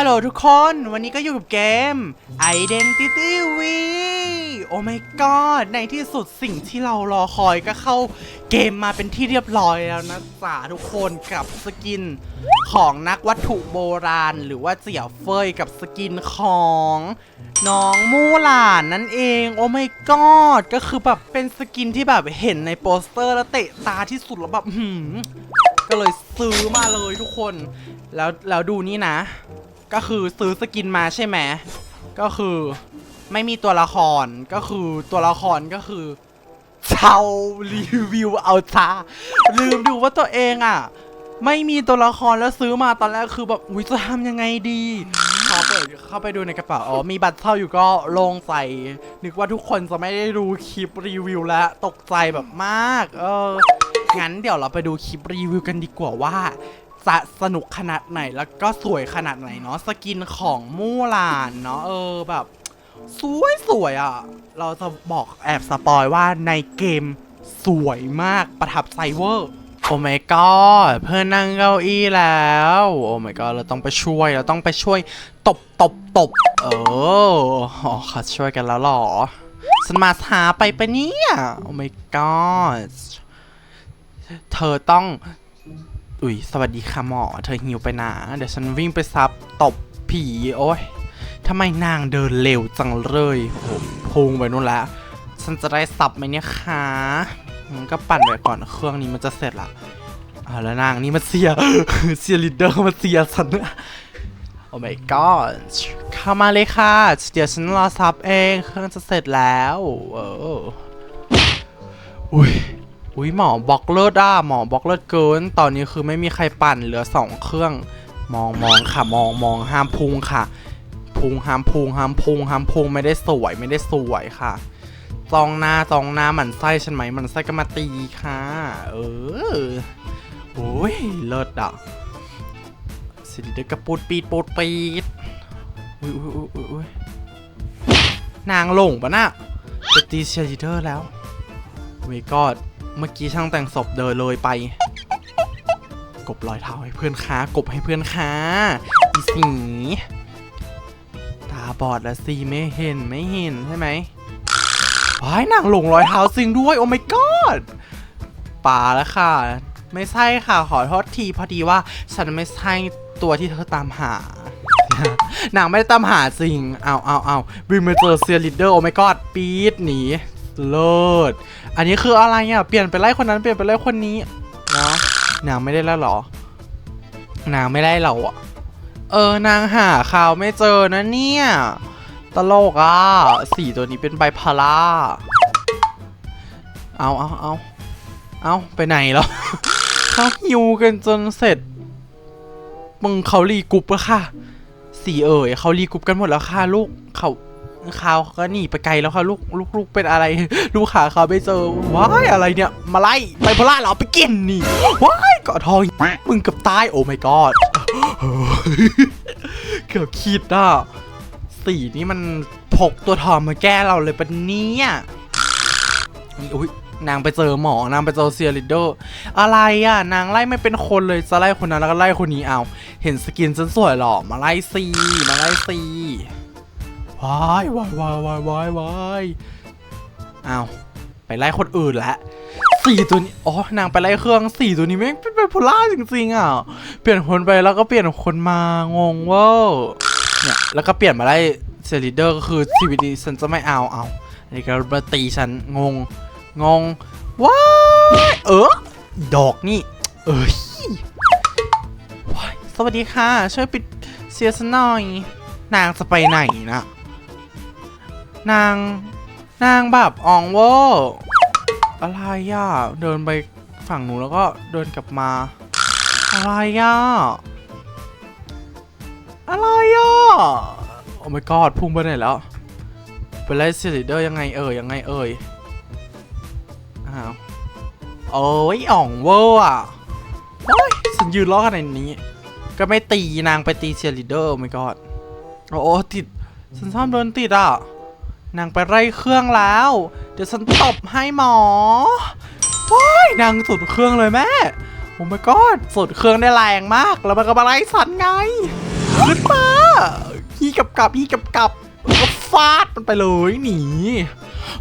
ฮัลโหลทุกคนวันนี้ก็อยู่กับเกม Identity V โอ้ my god ในที่สุดสิ่งที่เรารอคอยก็เข้าเกมมาเป็นที่เรียบร้อยแล้วนะจ๊ะทุกคนกับสกินของนักวัตถุโบราณ หรือว่าเสี่ยวเฟยกับสกินของน้องมู่หลานนั่นเอง โอ้ my god ก็คือแบบเป็นสกินที่แบบเห็นในโปสเตอร์แล้วเตะตาที่สุดแล้วแบบหืมก็เลยซื้อมาเลยทุกคน แล้วแล้วดูนี่นะ ก็คือซื้อสกินมาใช่ไหมก็คือไม่มีตัวละครก็คือตัวละครก็คือเชารีวิวเอาซาลืมดูว่าตัวเองอะ ไม่มีตัวละครแล้วซื้อมาตอนแรกคือแบบอุ้ยจะทำยังไงดีขอเปิดเข้าไปดูในกระเป๋าอ๋อมีบัตรเช่าอยู่ก็โลงใส่ นึกว่าทุกคนจะไม่ได้ดูคลิปรีวิวแล้วตกใจแบบมาก เอองั้นเดี๋ยวเราไปดูคลิปรีวิวกันดีกว่าว่า จะสนุกขนาดไหนแล้วก็สวยขนาดไหนเนาะสกินของมู่หลานเนาะเออแบบ สวยสวยอะ เราจะบอกแอบสปอยว่าในเกมสวยมากประทับใจเวอร์โอ้ my god เพื่อนนั่งเก้าอี้แล้ว โอ้ my god เราต้องไปช่วยเราต้องไปช่วยตบตบตบเอออ๋อเขาช่วยกันแล้วหรอฉันมาช้าไปปะเนี่ยโอ้ my god เธอต้อง อุ้ยสวัสดีค่ะหมอ เธอหิวไปนะ เดี๋ยวฉันวิ่งไปซับตบผีโอ้ยทำไมนางเดินเร็วจังเลยโอ้โหพุงไปนู่นแล้ว ฉันจะได้สับไหมเนี่ยคะมันก็ปั่นไปก่อนเครื่องนี้มันจะเสร็จละอ่าแล้วนางนี่มันเสียเสียลีดเดอร์มาเสียฉันโอ้ my god เข้ามาเลยค่ะ เดี๋ยวฉันรอซับเอง เครื่องจะเสร็จแล้ว เอออุ้ย อุ้ยหมอบล็อกเลิศอะหมอบล็อกเลิศเกิน ตอนนี้คือไม่มีใครปั่นเหลือสองเครื่อง มองมองค่ะมองมองห้ามพุงค่ะ พุงห้ามพุงห้ามพุงห้ามพุงไม่ได้สวยไม่ได้สวยค่ะจองหน้าจองหน้าหมันไส้ฉันไหมหมันไส้ก็มาตีค่ะ เออโอ้ยเลิศอะสิริเดกระปูดปีดปูดปีดอุ้ยอุ้ยอุ้ยอุ้ยนางหลงปะน่ะจะตีเชียร์ลีดเดอร์แล้วเวยกอด เมื่อกี้ช่างแต่งศพเดินเลยไป กบรอยเท้าให้เพื่อนค้ากบให้เพื่อนค้าอีสีตาบอดล้วสิไม่เห็นไม่เห็นใช่ไหมว้ายนางหลงรอยเท้าจริงด้วย โอ้ my god ป่าแล้วค่ะ ไม่ใช่ค่ะขอโทษทีพอดีว่าฉันไม่ใช่ตัวที่เธอตามหานางไม่ได้ตามหาจริงเอาเอาเอาบิมมาเจอเซียริดเดอร์โอ้ my god ปี๊ดหนี เลิศ อันนี้คืออะไรอะเปลี่ยนไปไล่คนนั้นเปลี่ยนไปไล่คนนี้นะนางไม่ได้แล้วหรอนางไม่ได้เหรอเออนางหาข่าวไม่เจอนะเนี่ยตลกอะสีตัวนี้เป็นไบพาร่าเอาเอาเอาเอาไปไหนแล้วเขาฮิวกันจนเสร็จมึงเขารีกรุ๊ปแล้วค่ะ สีเอ๋ยเขารีกรุ๊ปกันหมดแล้วค่ะลูกเขา ข่าวก็หนีไปไกลแล้วค่ะลูกลูกลูกเป็นอะไร ลูกขาเขาไม่เจอว้ายอะไรเนี่ยมาไล่ไบโพล่าเหรอไปกินนี่ว้ายกาะทองมึงกับตายโอ้ my god เกือบคิดอะสีนี่มันพกตัวทองมาแก้เราเลยปะเนี่ยอุ้ยนางไปเจอหมอนางไปเจอเซียริเดอร์ อะไรอะ นางไล่ไม่เป็นคนเลยจะไล่คนนั้นแล้วก็ไล่คนนี้เอา เห็นสกินฉันสวยหรอมาไล่ซีมาไล่ซี วายวายวายวายวายวายอ้าไปไล่คนอื่นล้วสี่ตัวนี้อ๋อนางไปไล่เครื่องสี่ตัวนี้แม่งเป็นไบโพล่าจริงๆอะเปลี่ยนคนไปแล้วก็เปลี่ยนคนมางงเว่าเนี่ยแล้วก็เปลี่ยนมาไล่เซลิเดอร์ก็คือชีวิตนี้ฉันจะไม่เอาเอาอันนี้ก็มาตีฉันงงงงว้ายเออดอกนี่เอ้ยว้ายสวัสดีค่ะ ช่วยปิดเสียสหน่อย นางจะไปไหนนะ นาง นางแบบอองเวอร์อะไรอะเดินไปฝั่งหนูแล้วก็เดินกลับมา อะไรอะอะไรอะโอ้ my god พุ่งไปไหนแล้วไปไล่ซีลิเดอร์ยังไงเอ่ยยังไงเอ่ยอ้าวโอ้ยอ่องเวอร์อะโอ้ยฉันยืนล้อขนาดนี้ ก็ไม่ตีนางไปตีเชียร์ลีเดอร์โอ้ my god โอ้โอ้ติดฉันชอบโดนติดอะ นางไปไล่เครื่องแล้ว เดี๋ยวฉันตบให้หมอว้ายนางสุดเครื่องเลยแม่ โอ้ my god สุดเครื่องได้แรงมาก แล้วมันก็มาไล่ฉันไงขึ้นมากับกับฮีกับกับก็ฟาดมันไปเลยหนี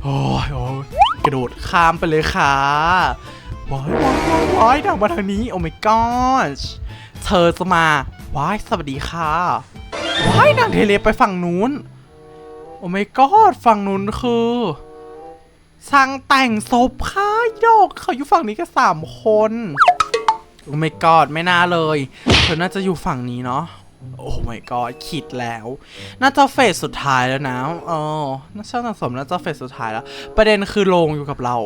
โอ้ยโอ้ยกระโดดข้ามไปเลยค่ะว้ายว้ายว้ายว้ายทางมาทางนี้ โอ้ my god เธอจะมาว้ายสวัสดีค่ะว้ายนางเทเลไปฝั่งนู้น โอ้ my god ฝั่งนู้นคือช่างแต่งศพค่ะโยกเขาอยู่ฝั่งนี้กันสามคนโอ้ my god ไม่น่าเลยเธอน่าจะอยู่ฝั่งนี้เนาะโอ้ my god คิดแล้ว น่าจะเฟสสุดท้ายแล้วนะเออน่าช่างสังสมน่าจะเฟสสุดท้ายแล้ว ประเด็นคือลงอยู่กับเรา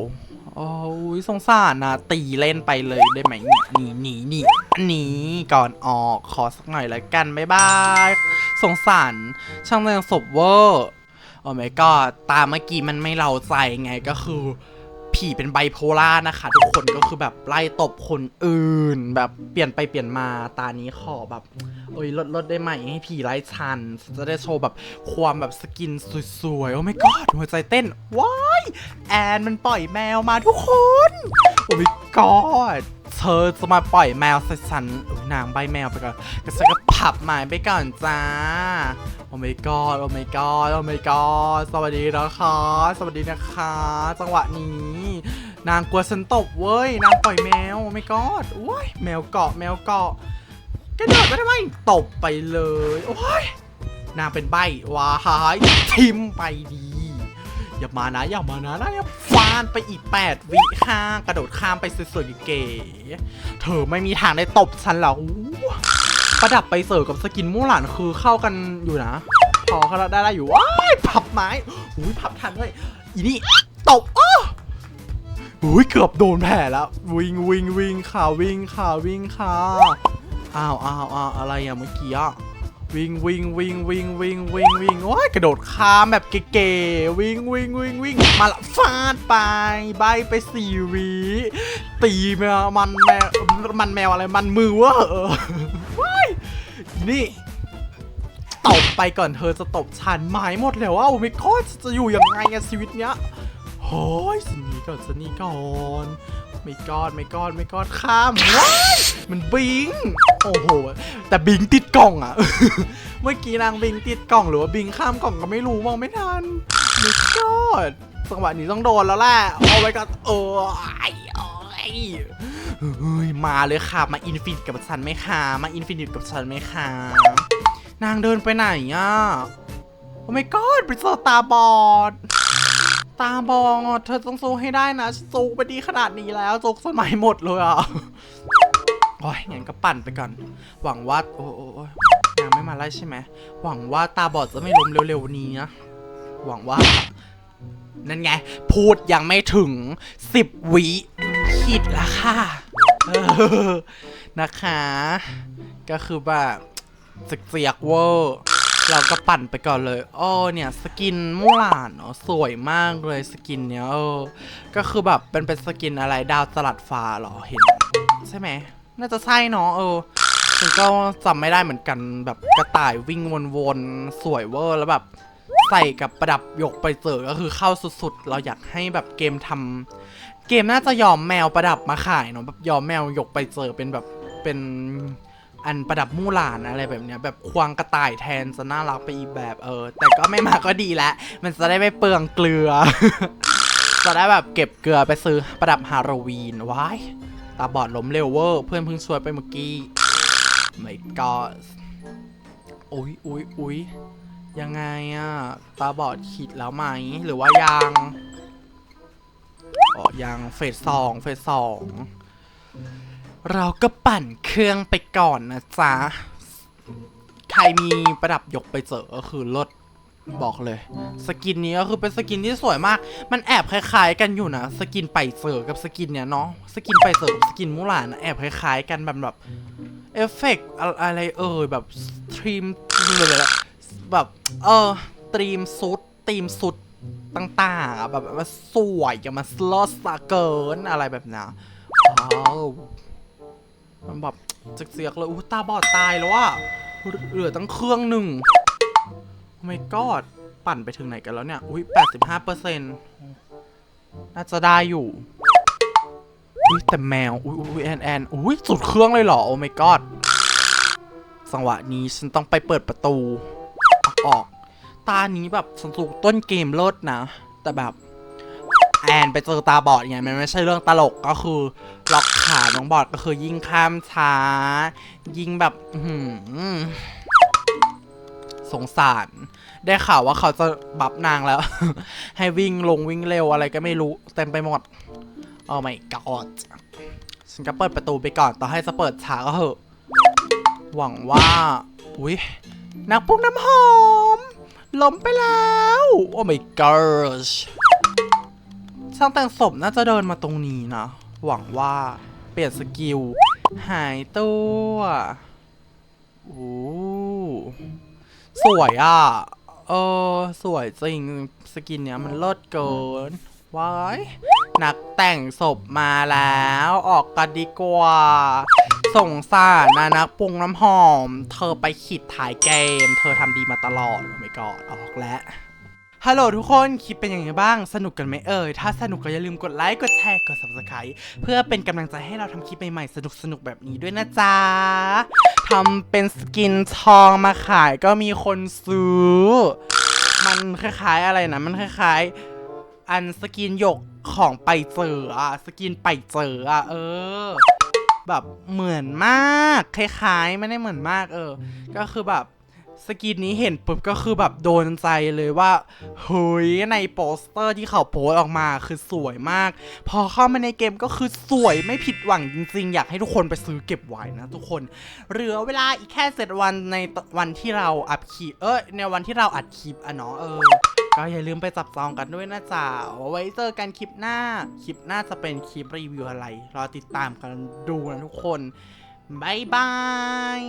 โอ้ยสงสารนะตีเล่นไปเลยได้ไหมเนี่ยหนีหนีหนีก่อนออกขอสักหน่อยละกันบ๊ายบาย สงสารช่างแต่งศพเวอร์ โอ้ my god ตามเมื่อกี้มันไม่เราใจไงก็คือ ผีเป็นไบโพล่านะคะ ทุกคนก็คือแบบไล่ตบคนอื่น แบบเปลี่ยนไปเปลี่ยนมาตานี้ขอแบบโอ้ยลดลดได้ไหมให้ผีไล่ชัน จะได้โชว์แบบความแบบสกินสวยๆ โอ้ไม่กอดหัวใจเต้นว้ายแอนมันปล่อยแมวมาทุกคน โอ้ไม่กอดเธอจะมาปล่อยแมวใส่ฉันนางใบแมวไปก่อนก็ฉัก ผับหมายไปก่อนจ้า โอ้ my god โอ้ my god โอ้ my god สวัสดีนะคะ สวัสดีนะคะ จังหวะนี้ นางกลัวฉันตบเว้ย นางปล่อยแมว โอ้ my god โอ้ยแมวเกาะแมวเกาะกระโดดไปทำไมตบไปเลย โอ้ยนางเป็นใบว้ายทิมไปดีอย่ามานะอย่ามานะนะอย่าฟานไปอีก 8 วิข้างกระโดดข้ามไปสวยๆเก๋เธอไม่มีทางได้ตบฉันหรอก ประดับไปเสิร์ฟกับสกินมู่หลานคือเข้ากันอยู่นะพอเขาได้ได้อยู่ว้ายพับไม้อุ้ยพับทันด้วยอีนี่ตบอ้ออุ้ยเกือบโดนแผลแล้ววิ่งวิ่งวิ่งค่ะวิ่งค่ะวิ่งค่ะอ้าวอ้าวอ้าวอะไรอะเมื่อกี้อะวิ่งวิ่งวิ่งวิ่งวิ่งวิ่งวิ่งว้ายกระโดดข้ามแบบเก๋ๆวิ่งวิ่งวิ่งวิ่งมาละฟาดไปใบไปสี่วิตีแมวมันแมวมันแมวอะไรมันมือเวะเออว้าย นี่ตบไปก่อนเธอจะตบฉันไม้หมดแล้วว่าโอ้ไม่ก็จะอยู่ยังไงอะชีวิตเนี้ยโอ้ยสนีก่อนสนีก่อนไม่กอดไม่กอดไม่กอดข้ามว้ายมันบิง โอ้โห แต่บิงติดกล่องอะเมื่อกี้นางบิงติดกล่องหรือว่าบิงข้ามกล่องก็ไม่รู้มองไม่ทันไม่กอดจังหวะนี้ต้องโดนแล้วแหละเอาไว้ก่อนเออไอ้โอ้ย เฮ้ยมาเลยค่ะมาอินฟินิตกับฉันไหมคะมาอินฟินิตกับฉันไหมคะนางเดินไปไหนอะโอ้ my god เป็นตาบอดตาบอดเธอต้องสู้ให้ได้นะสู้ไปดีขนาดนี้แล้วจกสมัยหมดเลยอะโอ้ยงั้นก็ปั่นไปก่อน หวังว่าโอ้โอ้ยนางไม่มาไล่ใช่ไหมหวังว่าตาบอดจะไม่ล้มเร็วๆนี้นะหวังว่า นั่นไง พูดยังไม่ถึง10วิคิดแล้วค่ะ นะคะ ก็คือแบบสเสียกเวอร์เราก็ปั่นไปก่อนเลยอ้อเนี่ย สกินมู่หลานเนาะสวยมากเลยสกินเนี้ยเออก็คือแบบเป็นเป็นสกินอะไรดาวสลัดฟ้าเหรอเห็น ใช่ไหม น่าจะใช่เนาะเออฉันก็จำไม่ได้เหมือนกันแบบกระต่ายวิ่งวนๆ สวยเวอร์แล้วแบบใส่กับประดับยกไปเจอก็คือเข้าสุดๆ เราอยากให้แบบเกมทำ เกมน่าจะยอมแมวประดับมาขายเนาะแบบยอมแมวยกไปเจอเป็นแบบเป็นอันประดับมู่หลานอะไรแบบเนี้ยแบบควงกระต่ายแทนจะน่ารักไปอีกแบบเออ แต่ก็ไม่มาก็ดีแล้วมันจะได้ไม่เปลืองเกลือ จะได้แบบเก็บเกลือไปซื้อประดับฮาโลวีนว้ายตาบอดล้มเร็วเวอร์เพื่อนเพิ่งช่วยไปเมื่อกี้ไม่ก็อุ๊ยอุ๊ยอุ๊ยยังไงอะตาบอดขีดแล้วไหมหรือว่ายัง อ๋อยังเฟสสองเฟสสองเราก็ปั่นเครื่องไปก่อนนะจ๊ะ ใครมีประดับยกไปเจอก็คือลดบอกเลย สกินนี้ก็คือเป็นสกินที่สวยมาก มันแอบคล้าย ๆ กันอยู่นะ สกินไปเจอกับสกินเนี้ยเนาะ สกินไปเจอกับสกินมูหลานะแอบคล้าย ๆ กันแบบแบบเอฟเฟกต์อะไรเอ่ยแบบสตรีมแบบ เออตรีมซุดตีมซุด ต่างๆอะแบบมันสวยอย่ามาสลอสเกินอะไรแบบนี้ยว้าวมันแบบจักเสียกเลยอู้ตาบอดตายแล้วอะเหลือตั้งเครื่องหนึ่งไม่กอดปั่นไปถึงไหนกันแล้วเนี่ย อุ้ย85เปอร์เซ็นต์น่าจะได้อยู่ อุ้ยแต่แมว อุ้ยอุ้ยแอนแอนอุ้ยสุดเครื่องเลยเหรอ โอ้ไม่กอดจังหวะนี้ฉันต้องไปเปิดประตู ออก ตานี้แบบสนุกต้นเกมเลิศนะ แต่แบบ แอนไปเจอตาบอดไงมันไม่ใช่เรื่องตลกก็คือล็อกขาน้องบอดก็คือยิ่งข้ามช้า ยิ่งแบบหืสงสาร ได้ข่าวว่าเขาจะบับนางแล้ว ให้วิ่งลงวิ่งเร็วอะไรก็ไม่รู้ เต็มไปหมดโอ้ my god ฉันก็เปิดประตูไปก่อนต่อให้จะเปิดช้าก็เหอะ หวังว่า อุ้ยนักปุกน้ำหอม ล้มไปแล้ว โอ้ my gosh ช่างแต่งศพน่าจะเดินมาตรงนี้นะ หวังว่าเปลี่ยนสกิล หายตัวโอ้สวยอะ เออ สวยจริง สกินเนี้ยมันเลิศเกินว้ายนักแต่งศพมาแล้ว ออกกันดีกว่า สงสารนะนักปรุงน้ำหอม เธอไปขีดถ่ายเกม เธอทำดีมาตลอดโอ้ my god ออกแล้วฮัลโหลทุกคนคลิปเป็นยังไงบ้าง สนุกกันไหมเอ่ย ถ้าสนุกก็อย่าลืมกดไลค์ กดแชร์ กด subscribe เพื่อเป็นกำลังใจให้เราทำคลิปใหม่ๆ สนุกๆแบบนี้ด้วยนะจ๊ะทำเป็นสกินทองมาขายก็มีคนซื้อ มันคล้ายๆอะไรนะ มันคล้ายๆ อันสกินหยกของไปเจออะสกินไปเจออะเออ แบบเหมือนมากคล้ายๆไม่ได้เหมือนมากเออ ก็คือแบบสกินนี้เห็นปุ๊บก็คือแบบโดนใจเลยว่าเฮ้ยในโปสเตอร์ที่เขาโพสออกมาคือสวยมาก พอเข้ามาในเกมก็คือสวยไม่ผิดหวังจริงๆ อยากให้ทุกคนไปซื้อเก็บไว้นะทุกคน เหลือเวลาอีกแค่เจ็ดวันในวันที่เราอัดคลิปเอ้ยในวันที่เราอัดคลิปอะเนาะเออ ก็อย่าลืมไปจับจองกันด้วยนะจ๊ะไว้เจอกันคลิปหน้า คลิปหน้าจะเป็นคลิปรีวิวอะไร รอติดตามกันดูนะทุกคนบ๊ายบาย